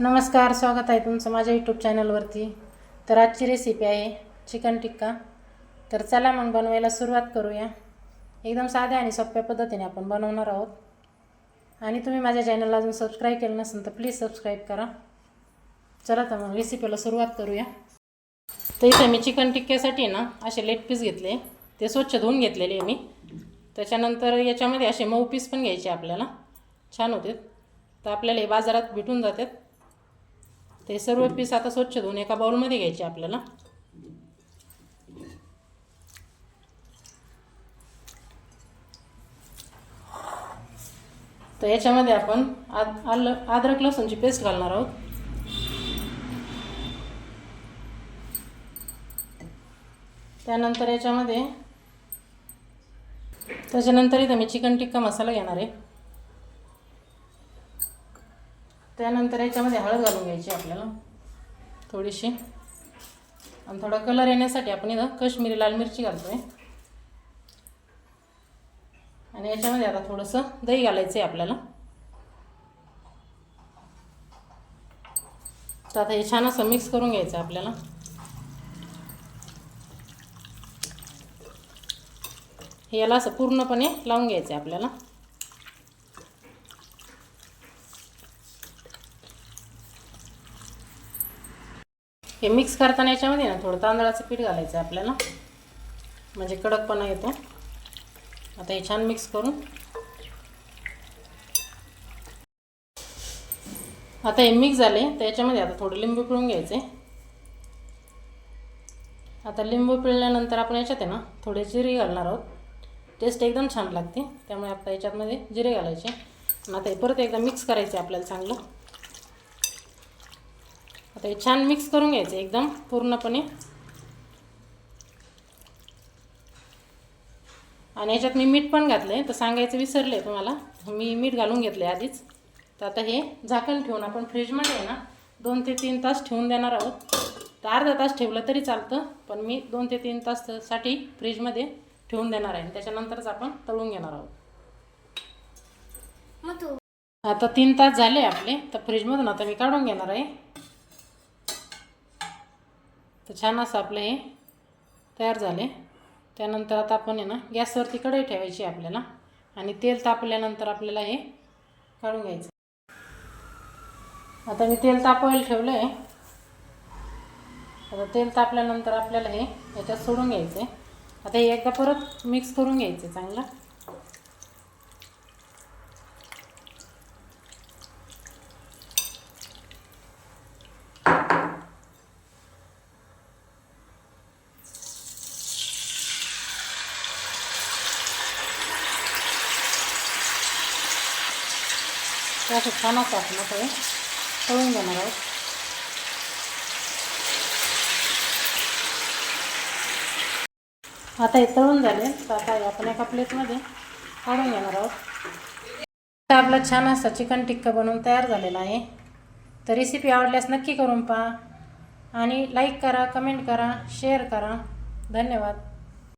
नमस्कार स्वागत आहे तुमचं माझ्या यूट्यूब चॅनलवरती तर आजची रेसिपी आहे चिकन टिक्का तर चला मग बनवायला सुरुवात करूया. एकदम साध्या आणि सोप्या पद्धतीने आपण बनवणार आहोत. आणि तुम्ही माझ्या चॅनलला अजून सबस्क्राईब केलं नसेल तर प्लीज सबस्क्राईब करा. चला तर मग रेसिपीला सुरुवात करूया. तर इथे मी चिकन टिक्क्यासाठी ना असे लेट पीस घेतले. ते स्वच्छ धुवून घेतलेले आहे मी. त्याच्यानंतर याच्यामध्ये असे मऊ पीस पण घ्यायचे आपल्याला. छान होते. तर आपल्याला हे बाजारात भेटून जातात. ते सर्व पीस आता स्वच्छ धुवून एका बाउलमध्ये घ्यायचे आपल्याला. तर याच्यामध्ये आपण आद आल अद्रक लसूणची पेस्ट घालणार आहोत. त्यानंतर याच्यामध्ये त्याच्यानंतर इथं मी चिकन टिक्का मसाला घेणार आहे. त्यानंतर याच्यामध्ये हळद घालून घ्यायची आपल्याला. थोडीशी. आणि थोडा कलर येण्यासाठी आपण इथं कश्मीरी लाल मिरची घालतो आहे आणि याच्यामध्ये आता थोडंसं दही घालायचं आहे आपल्याला. तर आता हे छान असं मिक्स करून घ्यायचं आहे आपल्याला. हे याला असं पूर्णपणे लावून घ्यायचं आहे आपल्याला. हे मिक्स करताना याच्यामध्ये ना थोडं तांदळाचं पीठ घालायचं आहे आपल्याला. म्हणजे कडकपणा येतो. आता हे छान मिक्स करून. आता हे मिक्स झाले तर याच्यामध्ये आता थोडं लिंबू पिळून घ्यायचे. आता लिंबू पिळल्यानंतर आपण याच्यात आहे ना थोडे जिरे घालणार आहोत. टेस्ट एकदम छान लागते. त्यामुळे आता याच्यातमध्ये जिरे घालायचे. आणि आता हे परत एकदा मिक्स करायचे आपल्याला चांगलं. आता हे छान मिक्स करून घ्यायचं एकदम पूर्णपणे. आणि याच्यात मी मीठ पण घातलं आहे तर सांगायचं विसरले आहे तुम्हाला. मी मीठ घालून घेतलं आहे आधीच. तर आता हे झाकण ठेवून आपण फ्रीजमध्ये आहे ना दोन ते तीन तास ठेवून देणार आहोत. तर अर्धा तास ठेवलं तरी चालतं पण मी दोन ते तीन ताससाठी फ्रीजमध्ये ठेवून देणार आहे. त्याच्यानंतरच आपण तळून घेणार आहोत. आता तीन तास झाले आपले तर फ्रीजमधून आता मी काढून घेणार आहे. तर छान असं आपलं हे तयार झाले. त्यानंतर आता आपण आहे ना गॅसवरती कढई ठेवायची आपल्याला. आणि तेल तापल्यानंतर आपल्याला हे काढून घ्यायचं. आता मी तेल तापवायला ठेवलं आहे आता तेल तापल्यानंतर आपल्याला हे याच्यात सोडून घ्यायचं आहे आता हे एकदा परत मिक्स करून घ्यायचं आहे चांगलं. या असं छान असं आपण ते तळून घेणार आहोत आता हे तळून झाले. तर आता आपण एका प्लेटमध्ये काढून घेणार आहोत. आपलं आपला छान असा चिकन टिक्का बनवून तयार झालेला आहे. तर रेसिपी आवडल्यास नक्की करून पहा. आणि लाईक करा कमेंट करा शेअर करा. धन्यवाद.